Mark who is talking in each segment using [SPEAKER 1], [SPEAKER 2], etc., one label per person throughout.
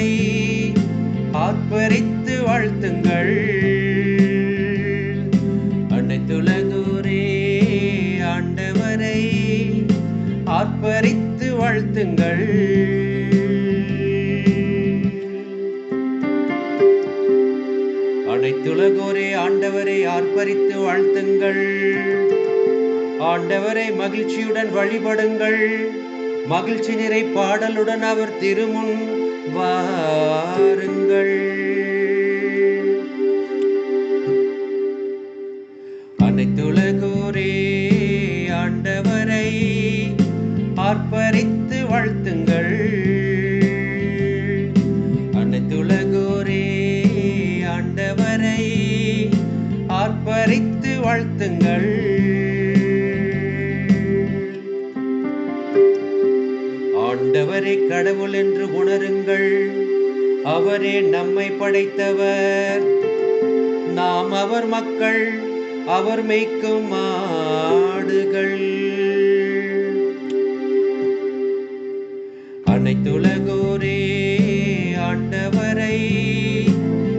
[SPEAKER 1] அவரை ஆத்மரித்து வாழ்த்துங்கள். அனைத்துலகோரே ஆண்டவரை ஆத்மரித்து வாழ்த்துங்கள். அனைத்துலகோரே ஆண்டவரை ஆர்ப்பரித்து வாழ்த்துங்கள். ஆண்டவரை மகிழ்ச்சியுடன் வழிபடுங்கள். மகிழ்ச்சி நிறை பாடலுடன் அவர் திருமுன் வாருங்கள். அனைத்துலகோரே ஆண்டவரை ஆர்ப்பரித்து வாழ்த்துங்கள். அனைத்துலகோரே ஆண்டவரை ஆர்ப்பரித்து வாழ்த்துங்கள். ஆண்டவரே கடவுள் என்று உணருங்கள். அவரே நம்மை படைத்தவர். நாம் அவர் மக்கள் அவர் மேய்க்கும் மாடுகள் அனைத்துலகோரே ஆண்டவரை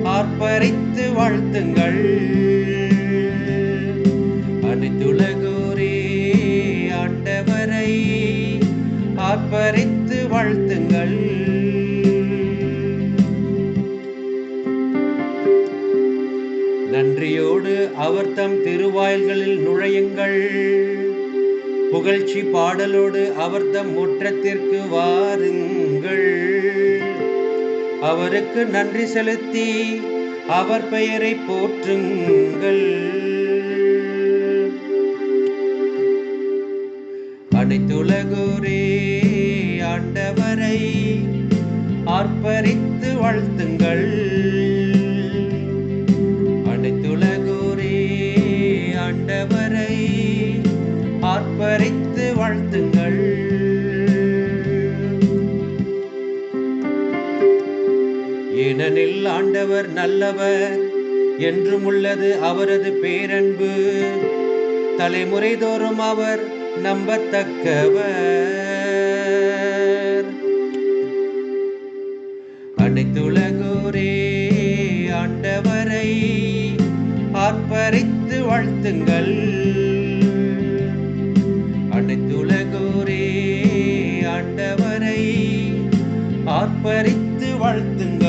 [SPEAKER 1] ஆர்ப்பரித்து வாழ்த்துங்கள். ஆர்ப்பரித்து வாழ்த்துங்கள். நன்றியோடு அவர் தம் திருவாயில்களில் நுழையுங்கள். புகழ்ச்சி பாடலோடு அவர் தம் முற்றத்திற்கு வாருங்கள். அவருக்கு நன்றி செலுத்தி அவர் பெயரை போற்றுங்கள். அனைத்துலகோரே ஆண்டவரை ஆர்ப்பரித்து வாழ்த்துங்கள். அனைத்துலகோரே ஆண்டவரை ஆர்ப்பரித்து வாழ்த்துங்கள். ஏனெனில் ஆண்டவர் நல்லவர் என்றும் உள்ளது அவரது பேரன்பு. தலைமுறை தோறும் அவர் நம்பத்தக்கவர். அனைத்துலகோரே ஆண்டவரை ஆர்ப்பரித்து வாழ்த்துங்கள். அனைத்துலகோரே ஆண்டவரை ஆர்ப்பரித்து வாழ்த்துங்கள்.